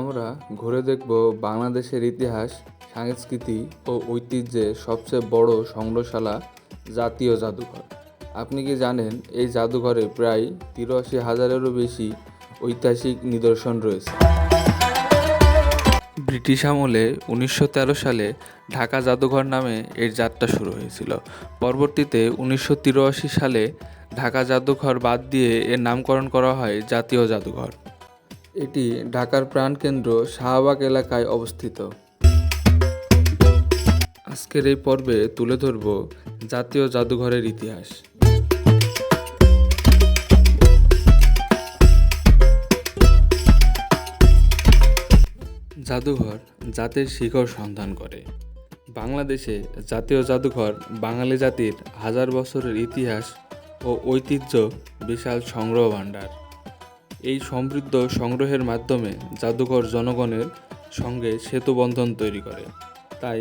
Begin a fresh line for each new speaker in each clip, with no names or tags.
আমরা ঘুরে দেখব বাংলাদেশের ইতিহাস, সংস্কৃতি ও ঐতিহ্যের সবচেয়ে বড় সংগ্রহশালা, জাতীয় জাদুঘর। আপনি কি জানেন, এই জাদুঘরে প্রায় তিরাশি হাজারেরও বেশি ঐতিহাসিক নিদর্শন রয়েছে? ব্রিটিশ আমলে উনিশশো তেরো সালে ঢাকা জাদুঘর নামে এর যাত্রা শুরু হয়েছিল। পরবর্তীতে উনিশশো তিরাশি সালে ঢাকা জাদুঘর বাদ দিয়ে এর নামকরণ করা হয় জাতীয় জাদুঘর। এটি ঢাকার প্রাণকেন্দ্র শাহবাগ এলাকায় অবস্থিত। আজকের এই পর্বে তুলে ধরব জাতীয় জাদুঘরের ইতিহাস। জাদুঘর জাতির শিখর সন্ধান করে। বাংলাদেশে জাতীয় জাদুঘর বাঙালি জাতির হাজার বছরের ইতিহাস ও ঐতিহ্য বিশাল সংগ্রহ ভাণ্ডার। এই সমৃদ্ধ সংগ্রহের মাধ্যমে জাদুঘর জনগণের সঙ্গে সেতুবন্ধন তৈরি করে। তাই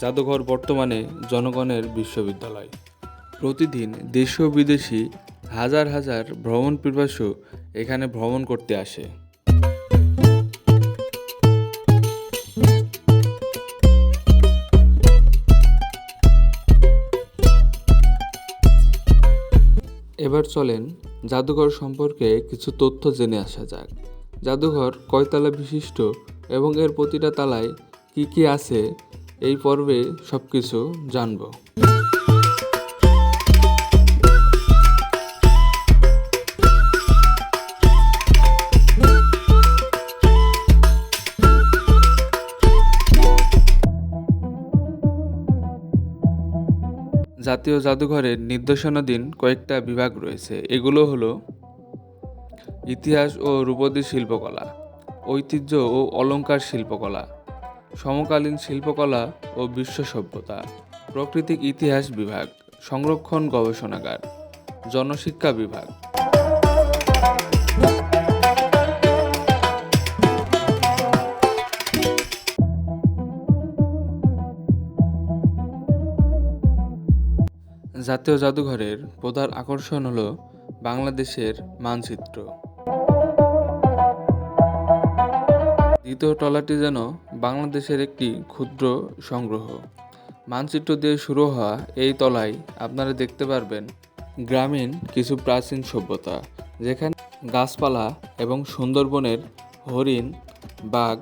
জাদুঘর বর্তমানে জনগণের বিশ্ববিদ্যালয়। প্রতিদিন দেশীয় বিদেশি হাজার হাজার ভ্রমণ পিপাসু এখানে ভ্রমণ করতে আসে। এবার চলেন জাদুঘর সম্পর্কে কিছু তথ্য জেনে আসা যাক। জাদুঘর কয়তলা বিশিষ্ট এবং এর প্রতিটা তালায় কি কি আছে এই পর্বে সব কিছু জানব। জাতীয় জাদুঘরের নির্দেশনাধীন কয়েকটা বিভাগ রয়েছে। এগুলো হলো ইতিহাস ও রূপদী শিল্পকলা, ঐতিহ্য ও অলঙ্কার শিল্পকলা, সমকালীন শিল্পকলা ও বিশ্ব সভ্যতা, প্রাকৃতিক ইতিহাস বিভাগ, সংরক্ষণ গবেষণাগার, জনশিক্ষা বিভাগ। জাতীয় জাদুঘরের প্রধান আকর্ষণ হলো বাংলাদেশের মানচিত্র। দ্বিতীয় টলাটি যেন বাংলাদেশের একটি ক্ষুদ্র সংগ্রহ। মানচিত্র দিয়ে শুরু হওয়া এই তলায় আপনারা দেখতে পারবেন গ্রামীণ কিছু প্রাচীন সভ্যতা, যেখানে গাছপালা এবং সুন্দরবনের হরিণ, বাঘ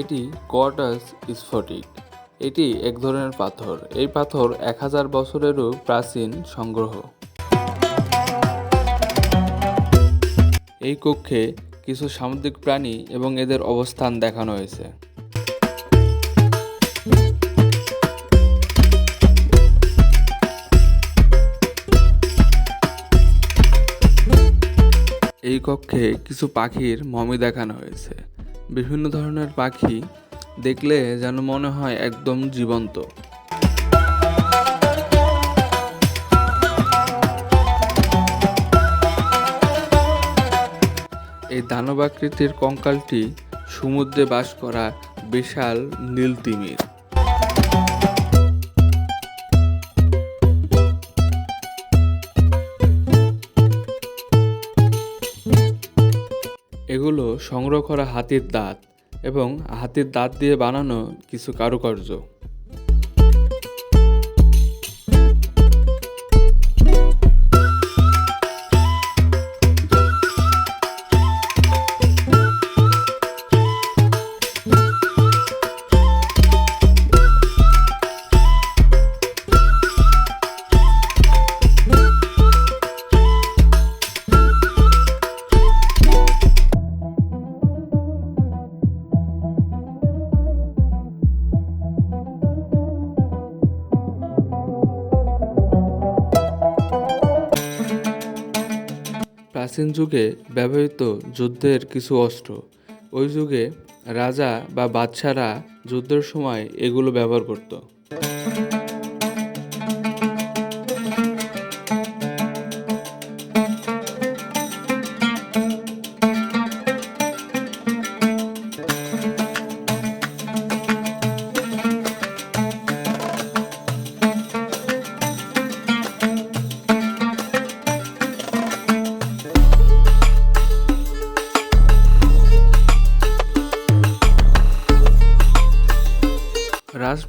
এটি কোয়ার্টাস স্ফটিক এটি এক ধরনের পাথর। এই পাথর এক হাজার বছরেরও প্রাচীন সংগ্রহ। এই কক্ষে কিছু সামুদ্রিক প্রাণী এবং এদের অবস্থান দেখানো হয়েছে। এই কক্ষে কিছু পাখির মমি দেখানো হয়েছে। বিভিন্ন ধরনের পাখি দেখলে যেন মনে হয় একদম জীবন্ত। এই দানবাকৃতির কঙ্কালটি সমুদ্রে বাস করা বিশাল নীল সংগ্রহ করা হাতির দাঁত এবং হাতির দাঁত দিয়ে বানানো কিছু কারুকার্য। প্রাচীন যুগে ব্যবহৃত যুদ্ধের কিছু অস্ত্র। ওই যুগে রাজা বা বাদশারা যুদ্ধের সময় এগুলো ব্যবহার করত।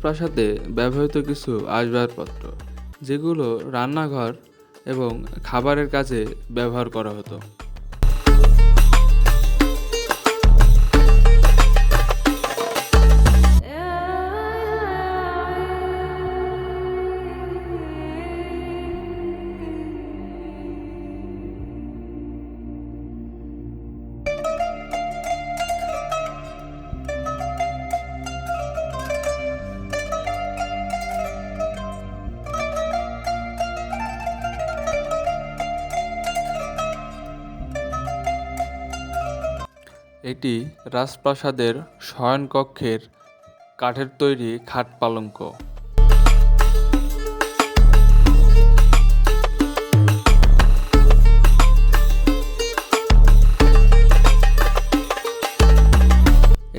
রাজপ্রাসাদে ব্যবহৃত কিছু আসবাবপত্র যেগুলো রান্নাঘর এবং খাবারের কাজে ব্যবহার করা হতো। এটি রাজপ্রাসাদের শয়নকক্ষের কাঠের তৈরি খাট পালঙ্ক।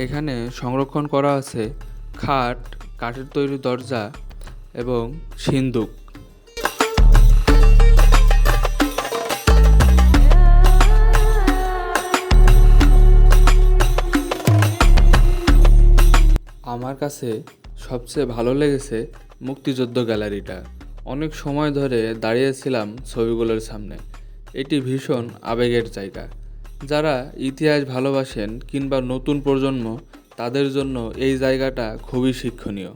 এখানে সংরক্ষণ করা আছে খাট, কাঠের তৈরি দরজা এবং সিন্দুক। আমার কাছে সবচেয়ে ভালো লেগেছে মুক্তিযুদ্ধ গ্যালারিটা। অনেক সময় ধরে দাঁড়িয়েছিলাম ছবিগুলোর সামনে। এটি ভীষণ আবেগের জায়গা। যারা ইতিহাস ভালোবাসেন কিংবা নতুন প্রজন্ম, তাদের জন্য এই জায়গাটা খুবই শিক্ষণীয়।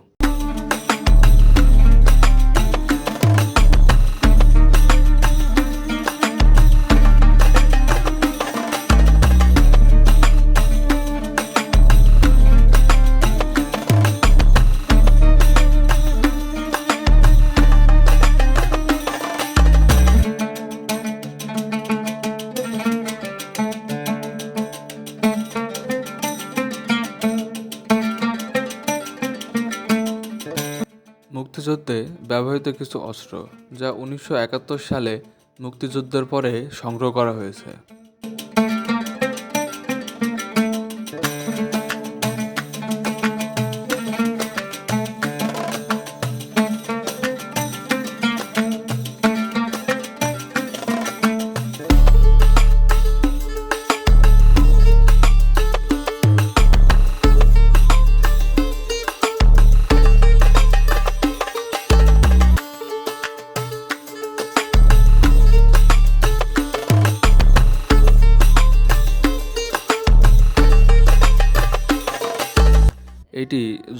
মুক্তিযুদ্ধে ব্যবহৃত কিছু অস্ত্র যা উনিশশো একাত্তর সালে মুক্তিযুদ্ধের পরে সংগ্রহ করা হয়েছে।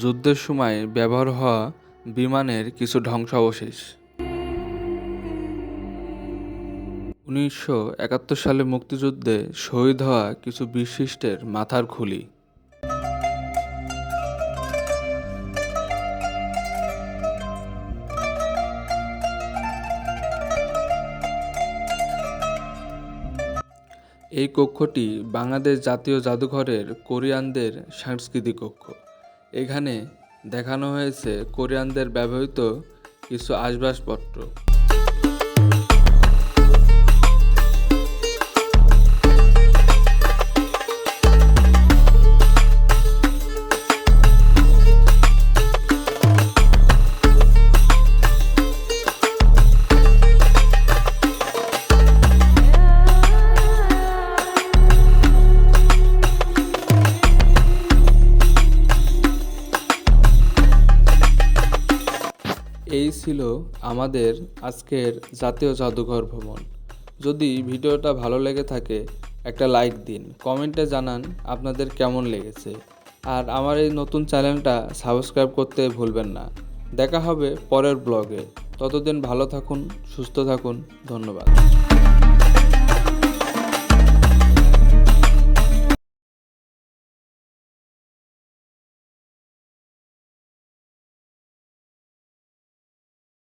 যুদ্ধের সময় ব্যবহার হওয়া বিমানের কিছু ধ্বংসাবশেষ। উনিশশো একাত্তর সালে মুক্তিযুদ্ধে শহীদ হওয়া কিছু বিশিষ্টের মাথার খুলি। এই কক্ষটি বাংলাদেশ জাতীয় জাদুঘরের কোরিয়ানদের সাংস্কৃতিক কক্ষ। এখানে দেখানো হয়েছে কোরিয়ানদের ব্যবহৃত কিছু আসবাবপত্র এই ছিল আমাদের আজকের জাতীয় জাদুঘর ভ্রমণ। যদি ভিডিওটা ভালো লেগে থাকে, একটা লাইক দিন। কমেন্টে জানান আপনাদের কেমন লেগেছে। আর আমার এই নতুন চ্যানেলটা সাবস্ক্রাইব করতে ভুলবেন না। দেখা হবে পরের ব্লগে। ততদিন ভালো থাকুন, সুস্থ থাকুন। ধন্যবাদ।